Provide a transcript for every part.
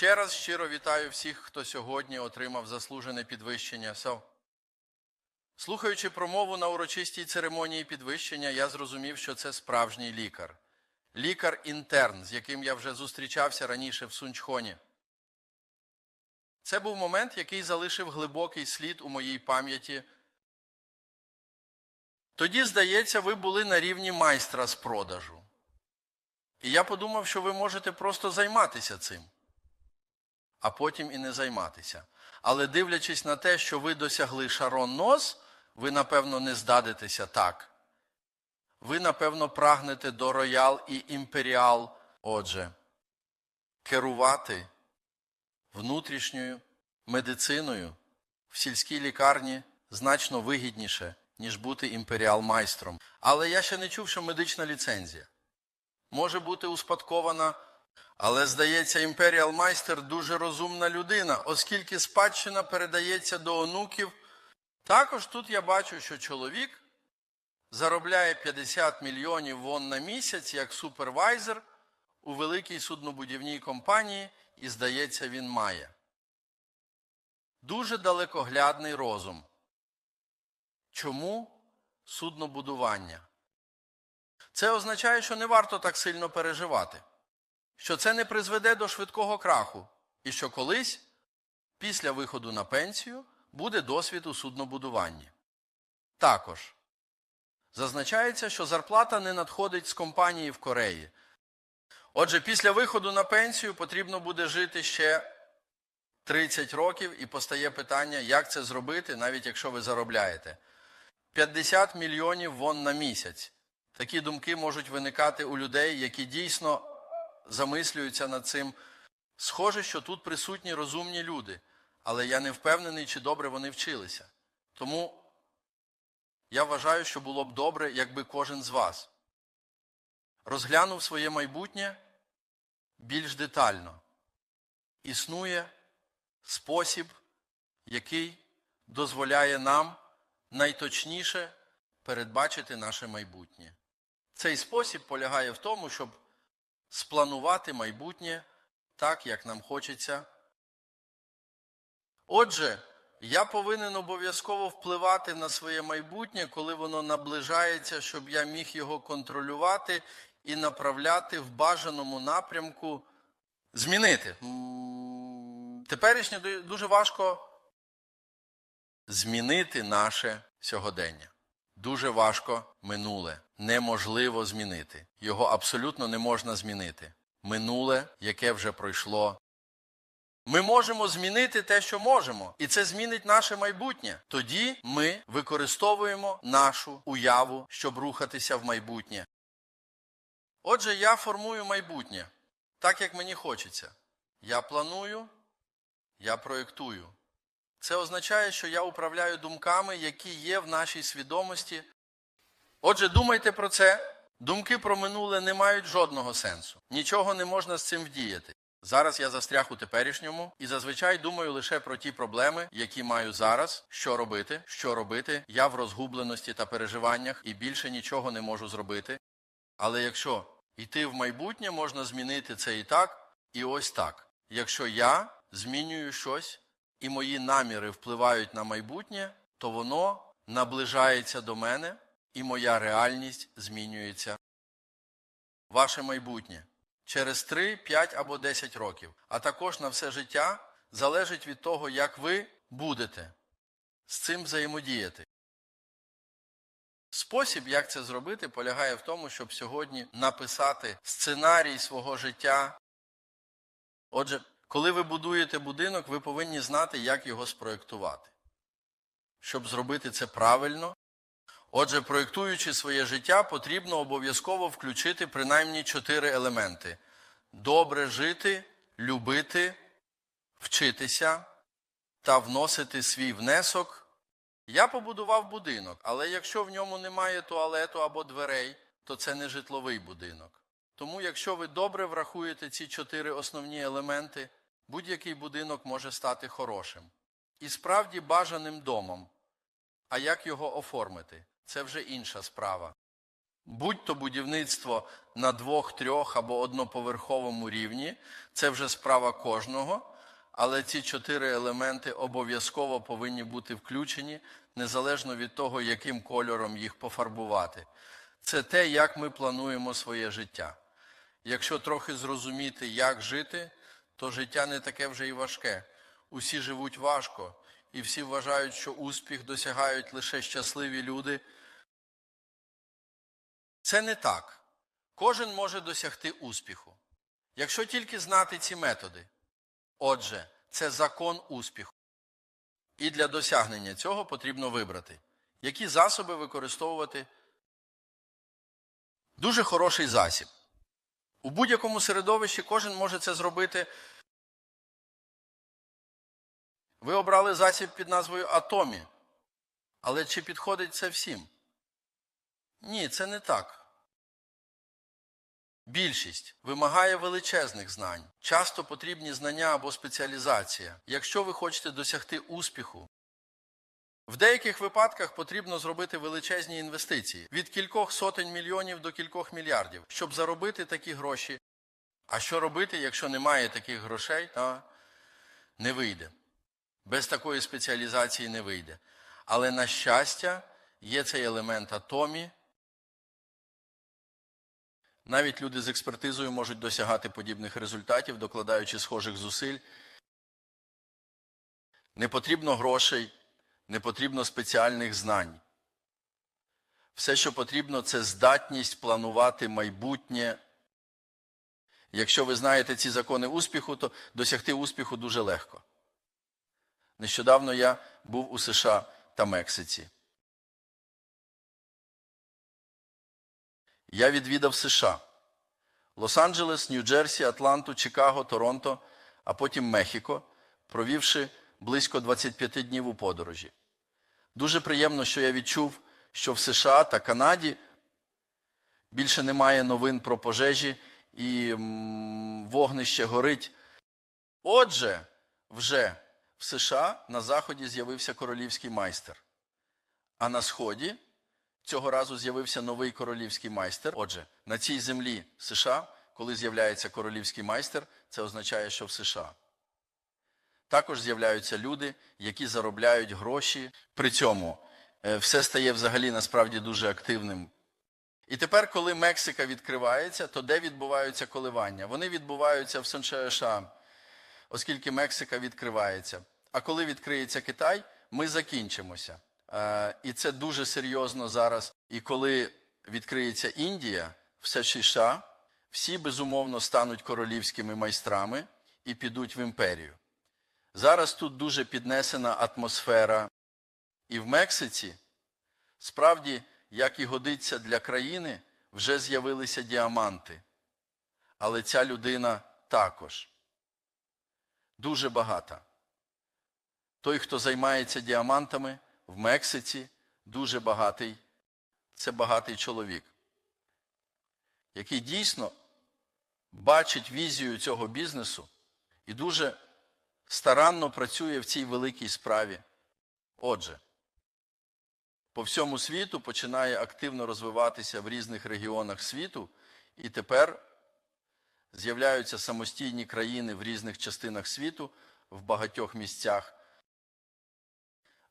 Ще раз щиро вітаю всіх, хто сьогодні отримав заслужене підвищення. So, слухаючи промову на урочистій церемонії підвищення, я зрозумів, що це справжній лікар. Лікар-інтерн, з яким я вже зустрічався раніше в Сунчхоні. Це був момент, який залишив глибокий слід у моїй пам'яті. Тоді, здається, ви були на рівні майстра з продажу. І я подумав, що ви можете просто займатися цим, а потім і не займатися. Але дивлячись на те, що ви досягли Шарон Нос, ви, напевно, не здадитеся так. Ви, напевно, прагнете до роял і імперіал. Отже, керувати внутрішньою медициною в сільській лікарні значно вигідніше, ніж бути імперіал-майстром. Але я ще не чув, що медична ліцензія може бути успадкована. Але, здається, імперіал-майстер дуже розумна людина, оскільки спадщина передається до онуків. Також тут я бачу, що чоловік заробляє 50 мільйонів вон на місяць як супервайзер у великій суднобудівній компанії, і, здається, він має. Дуже далекоглядний розум. Чому суднобудування? Це означає, що не варто так сильно переживати, що це не призведе до швидкого краху, і що колись, після виходу на пенсію, буде досвід у суднобудуванні. Також зазначається, що зарплата не надходить з компанії в Кореї. Отже, після виходу на пенсію потрібно буде жити ще 30 років, і постає питання, як це зробити, навіть якщо ви заробляєте. 50 мільйонів вон на місяць. Такі думки можуть виникати у людей, які дійсно замислюються над цим. Схоже, що тут присутні розумні люди, але я не впевнений, чи добре вони вчилися. Тому я вважаю, що було б добре, якби кожен з вас розглянув своє майбутнє більш детально. Існує спосіб, який дозволяє нам найточніше передбачити наше майбутнє. Цей спосіб полягає в тому, щоб спланувати майбутнє так, як нам хочеться. Отже, я повинен обов'язково впливати на своє майбутнє, коли воно наближається, щоб я міг його контролювати і направляти в бажаному напрямку, змінити. Теперішнє ду- дуже важко змінити наше сьогодення. Дуже важко минуле. Неможливо змінити. Його абсолютно не можна змінити. Минуле, яке вже пройшло. Ми можемо змінити те, що можемо, і це змінить наше майбутнє. Тоді ми використовуємо нашу уяву, щоб рухатися в майбутнє. Отже, я формую майбутнє так, як мені хочеться. Я планую, я проєктую. Це означає, що я управляю думками, які є в нашій свідомості. Отже, думайте про це. Думки про минуле не мають жодного сенсу. Нічого не можна з цим вдіяти. Зараз я застряг у теперішньому і зазвичай думаю лише про ті проблеми, які маю зараз, що робити, що робити. Я в розгубленості та переживаннях і більше нічого не можу зробити. Але якщо йти в майбутнє, можна змінити це і так, і ось так. Якщо я змінюю щось, і мої наміри впливають на майбутнє, то воно наближається до мене, і моя реальність змінюється. Ваше майбутнє через 3, 5 або 10 років, а також на все життя залежить від того, як ви будете з цим взаємодіяти. Спосіб, як це зробити, полягає в тому, щоб сьогодні написати сценарій свого життя. Отже, коли ви будуєте будинок, ви повинні знати, як його спроєктувати. Щоб зробити це правильно, отже, проєктуючи своє життя, потрібно обов'язково включити принаймні чотири елементи: добре жити, любити, вчитися та вносити свій внесок. Я побудував будинок, але якщо в ньому немає туалету або дверей, то це не житловий будинок. Тому, якщо ви добре врахуєте ці чотири основні елементи, будь-який будинок може стати хорошим і справді бажаним домом. А як його оформити? Це вже інша справа. Будь-то будівництво на двох, трьох або одноповерховому рівні, це вже справа кожного, але ці чотири елементи обов'язково повинні бути включені, незалежно від того, яким кольором їх пофарбувати. Це те, як ми плануємо своє життя. Якщо трохи зрозуміти, як жити, то життя не таке вже і важке. Усі живуть важко, і всі вважають, що успіх досягають лише щасливі люди. Це не так. Кожен може досягти успіху, якщо тільки знати ці методи. Отже, це закон успіху. І для досягнення цього потрібно вибрати, які засоби використовувати. Дуже хороший засіб. У будь-якому середовищі кожен може це зробити. Ви обрали засіб під назвою Атомі. Але чи підходить це всім? Ні, це не так. Більшість вимагає величезних знань. Часто потрібні знання або спеціалізація. Якщо ви хочете досягти успіху, в деяких випадках потрібно зробити величезні інвестиції від кількох сотень мільйонів до кількох мільярдів, щоб заробити такі гроші. А що робити, якщо немає таких грошей, та не вийде. Без такої спеціалізації не вийде. Але, на щастя, є цей елемент атомі. Навіть люди з експертизою можуть досягати подібних результатів, докладаючи схожих зусиль. Не потрібно грошей, не потрібно спеціальних знань. Все, що потрібно, це здатність планувати майбутнє. Якщо ви знаєте ці закони успіху, то досягти успіху дуже легко. Нещодавно я був у США та Мексиці. Я відвідав США. Лос-Анджелес, Нью-Джерсі, Атланту, Чикаго, Торонто, а потім Мехіко, провівши близько 25 днів у подорожі. Дуже приємно, що я відчув, що в США та Канаді більше немає новин про пожежі і вогнище горить. Отже, вже в США на Заході з'явився королівський майстер, а на Сході цього разу з'явився новий королівський майстер. Отже, на цій землі США, коли з'являється королівський майстер, це означає, що в США. Також з'являються люди, які заробляють гроші. При цьому е, все стає взагалі насправді дуже активним. І тепер, коли Мексика відкривається, то де відбуваються коливання? Вони відбуваються в США, оскільки Мексика відкривається. А коли відкриється Китай, ми закінчимося. Е, І це дуже серйозно зараз. І коли відкриється Індія, все США, всі безумовно стануть королівськими майстрами і підуть в імперію. Зараз тут дуже піднесена атмосфера. І в Мексиці, справді, як і годиться для країни, вже з'явилися діаманти. Але ця людина також дуже багата. Той, хто займається діамантами в Мексиці, дуже багатий. Це багатий чоловік, який дійсно бачить візію цього бізнесу і дуже старанно працює в цій великій справі. Отже, по всьому світу починає активно розвиватися в різних регіонах світу, і тепер з'являються самостійні країни в різних частинах світу, в багатьох місцях.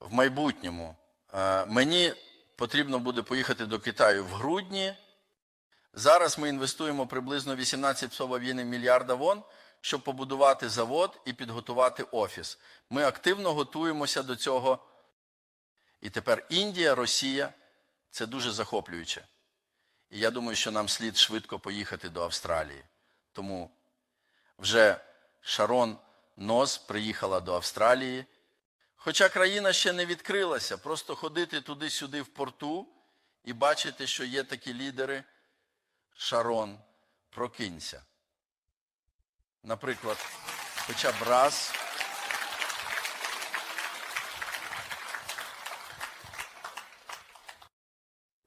В майбутньому е, мені потрібно буде поїхати до Китаю в грудні. Зараз ми інвестуємо приблизно 18,5 мільярда вон, щоб побудувати завод і підготувати офіс. Ми активно готуємося до цього. І тепер Індія, Росія це дуже захоплююче. І я думаю, що нам слід швидко поїхати до Австралії. Тому вже Шарон Нос приїхала до Австралії. Хоча країна ще не відкрилася, просто ходити туди-сюди в порту і бачити, що є такі лідери. Шарон, прокинься. Наприклад, хоча б раз.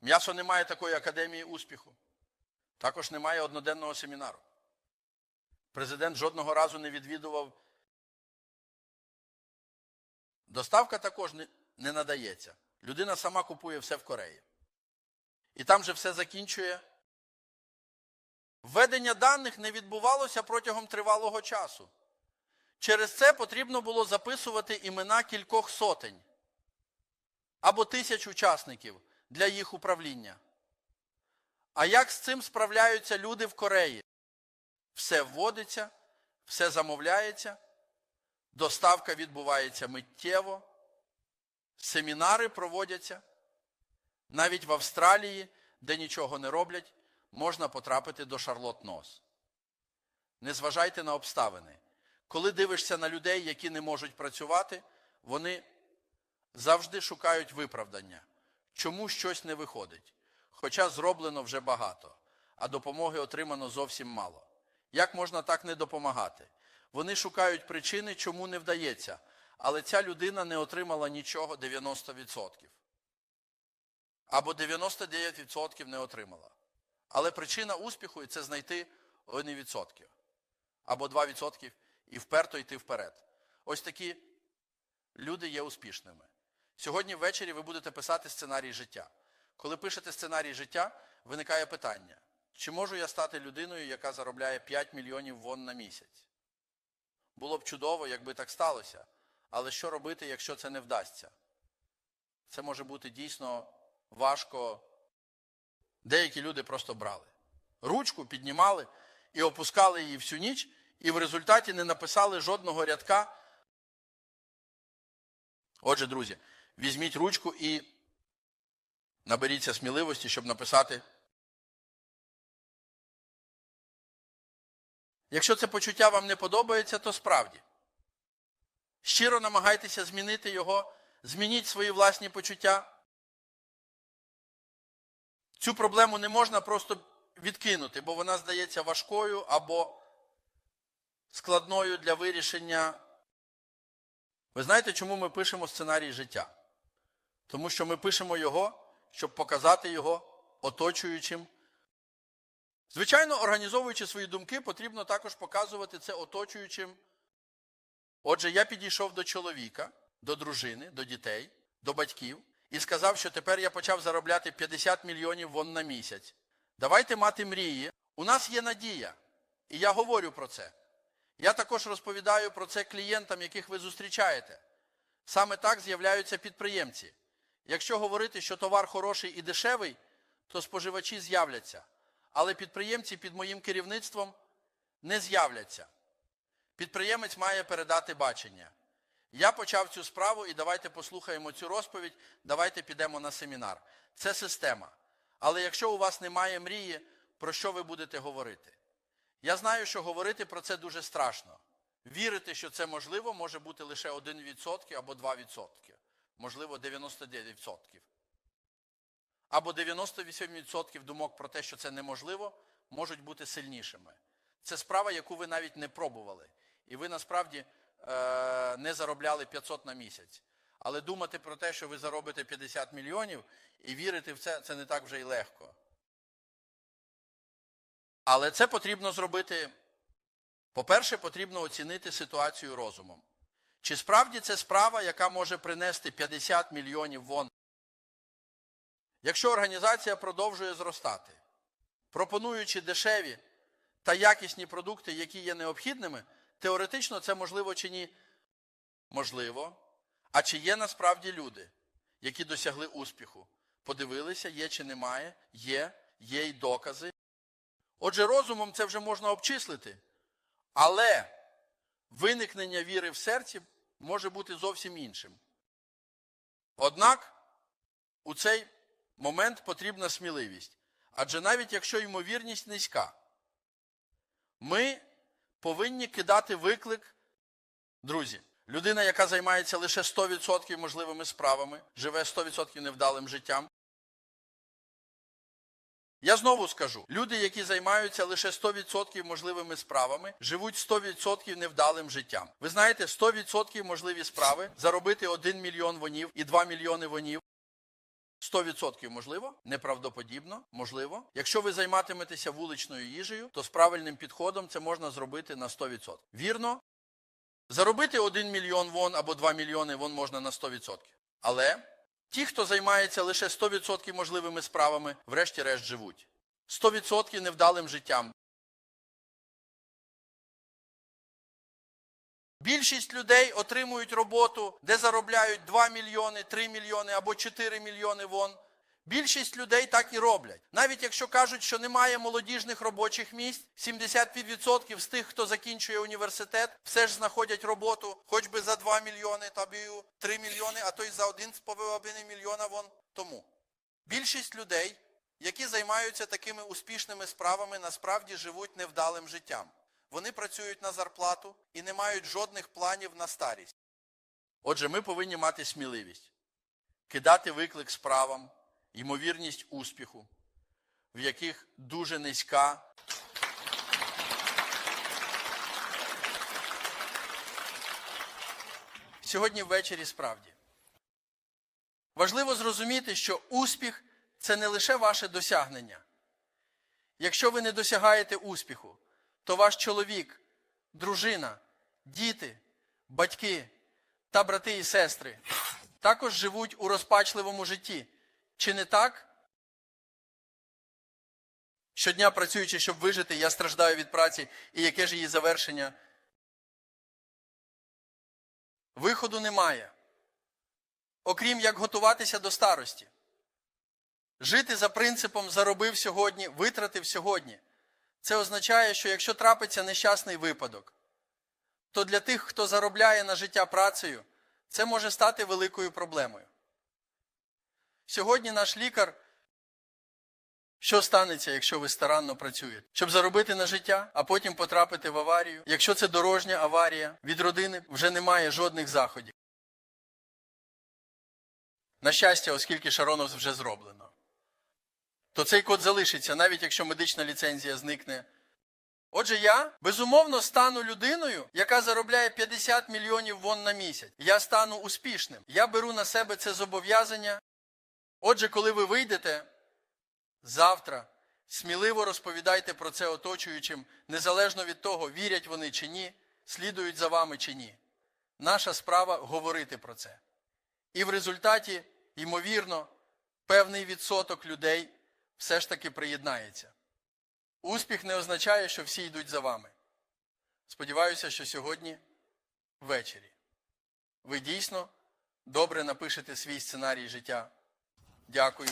М'ясо не має такої академії успіху. Також немає одноденного семінару. Президент жодного разу не відвідував. Доставка також не, надається. Людина сама купує все в Кореї. І там же все закінчує. Введення даних не відбувалося протягом тривалого часу. Через це потрібно було записувати імена кількох сотень або тисяч учасників для їх управління. А як з цим справляються люди в Кореї? Все вводиться, все замовляється, доставка відбувається миттєво, семінари проводяться. Навіть в Австралії, де нічого не роблять, можна потрапити до Шарлот Нос. Не зважайте на обставини. Коли дивишся на людей, які не можуть працювати, вони завжди шукають виправдання, чому щось не виходить, хоча зроблено вже багато, а допомоги отримано зовсім мало. Як можна так не допомагати? Вони шукають причини, чому не вдається, але ця людина не отримала нічого 90%. Або 99% не отримала. Але причина успіху це знайти 1% або 2% і вперто йти вперед. Ось такі люди є успішними. Сьогодні ввечері ви будете писати сценарій життя. Коли пишете сценарій життя, виникає питання, чи можу я стати людиною, яка заробляє 5 мільйонів вон на місяць? Було б чудово, якби так сталося. Але що робити, якщо це не вдасться? Це може бути дійсно важко. Деякі люди просто брали. Ручку піднімали і опускали її всю ніч, і в результаті не написали жодного рядка. Отже, друзі, візьміть ручку і наберіться сміливості, щоб написати. Якщо це почуття вам не подобається, то справді. Щиро намагайтеся змінити його, змініть свої власні почуття. Цю проблему не можна просто відкинути, бо вона здається важкою або складною для вирішення. Ви знаєте, чому ми пишемо сценарій життя? Тому що ми пишемо його, щоб показати його оточуючим. Звичайно, організовуючи свої думки, потрібно також показувати це оточуючим. Отже, я підійшов до чоловіка, до дружини, до дітей, до батьків і сказав, що тепер я почав заробляти 50 мільйонів вон на місяць. Давайте мати мрії. У нас є надія. І я говорю про це. Я також розповідаю про це клієнтам, яких ви зустрічаєте. Саме так з'являються підприємці. Якщо говорити, що товар хороший і дешевий, то споживачі з'являться. Але підприємці під моїм керівництвом не з'являться. Підприємець має передати бачення. Я почав цю справу і давайте послухаємо цю розповідь, давайте підемо на семінар. Це система. Але якщо у вас немає мрії, про що ви будете говорити? Я знаю, що говорити про це дуже страшно. Вірити, що це можливо, може бути лише 1% або 2%. Можливо, 99%. Або 98% думок про те, що це неможливо, можуть бути сильнішими. Це справа, яку ви навіть не пробували. І ви насправді не заробляли 500 на місяць. Але думати про те, що ви заробите 50 мільйонів і вірити в це, це не так вже й легко. Але це потрібно зробити. По-перше, потрібно оцінити ситуацію розумом. Чи справді це справа, яка може принести 50 мільйонів вон? Якщо організація продовжує зростати, пропонуючи дешеві та якісні продукти, які є необхідними, теоретично це можливо чи ні? Можливо. А чи є насправді люди, які досягли успіху? Подивилися, є чи немає? Є, є й докази. Отже, розумом це вже можна обчислити. Але виникнення віри в серці може бути зовсім іншим. Однак у цей момент потрібна сміливість. Адже навіть якщо ймовірність низька, ми повинні кидати виклик, друзі. Людина, яка займається лише 100% можливими справами, живе 100% невдалим життям. Я знову скажу, люди, які займаються лише 100% можливими справами, живуть 100% невдалим життям. Ви знаєте, 100% можливі справи заробити 1 мільйон вонів і 2 мільйони вонів. 100% можливо, неправдоподібно, можливо. Якщо ви займатиметеся вуличною їжею, то з правильним підходом це можна зробити на 100%. Вірно? Заробити 1 мільйон вон або 2 мільйони вон можна на 100%. Але Ті, хто займається лише 100% можливими справами, врешті-решт живуть. 100% невдалим життям. Більшість людей отримують роботу, де заробляють 2 мільйони, 3 мільйони або 4 мільйони вон. Більшість людей так і роблять. Навіть якщо кажуть, що немає молодіжних робочих місць, 75% з тих, хто закінчує університет, все ж знаходять роботу, хоч би за 2 мільйони, та 3 мільйони, а то й за 1,5 мільйона вон тому. Більшість людей, які займаються такими успішними справами, насправді живуть невдалим життям. Вони працюють на зарплату і не мають жодних планів на старість. Отже, ми повинні мати сміливість, кидати виклик справам, ймовірність успіху, в яких дуже низька. Сьогодні ввечері справді. Важливо зрозуміти, що успіх це не лише ваше досягнення. Якщо ви не досягаєте успіху, то ваш чоловік, дружина, діти, батьки та брати і сестри також живуть у розпачливому житті. Чи не так? Щодня працюючи, щоб вижити, я страждаю від праці, і яке ж її завершення? Виходу немає. Окрім як готуватися до старості. Жити за принципом заробив сьогодні, витратив сьогодні. Це означає, що якщо трапиться нещасний випадок, то для тих, хто заробляє на життя працею, це може стати великою проблемою. Сьогодні наш лікар, що станеться, якщо ви старанно працюєте? Щоб заробити на життя, а потім потрапити в аварію. Якщо це дорожня аварія, від родини вже немає жодних заходів. На щастя, оскільки Шаронов вже зроблено то цей код залишиться, навіть якщо медична ліцензія зникне. Отже, я безумовно стану людиною, яка заробляє 50 мільйонів вон на місяць. Я стану успішним. Я беру на себе це зобов'язання. Отже, коли ви вийдете завтра, сміливо розповідайте про це оточуючим, незалежно від того, вірять вони чи ні, слідують за вами чи ні. Наша справа говорити про це. І в результаті, ймовірно, певний відсоток людей все ж таки приєднається. Успіх не означає, що всі йдуть за вами. Сподіваюся, що сьогодні ввечері ви дійсно добре напишете свій сценарій життя. Дякую.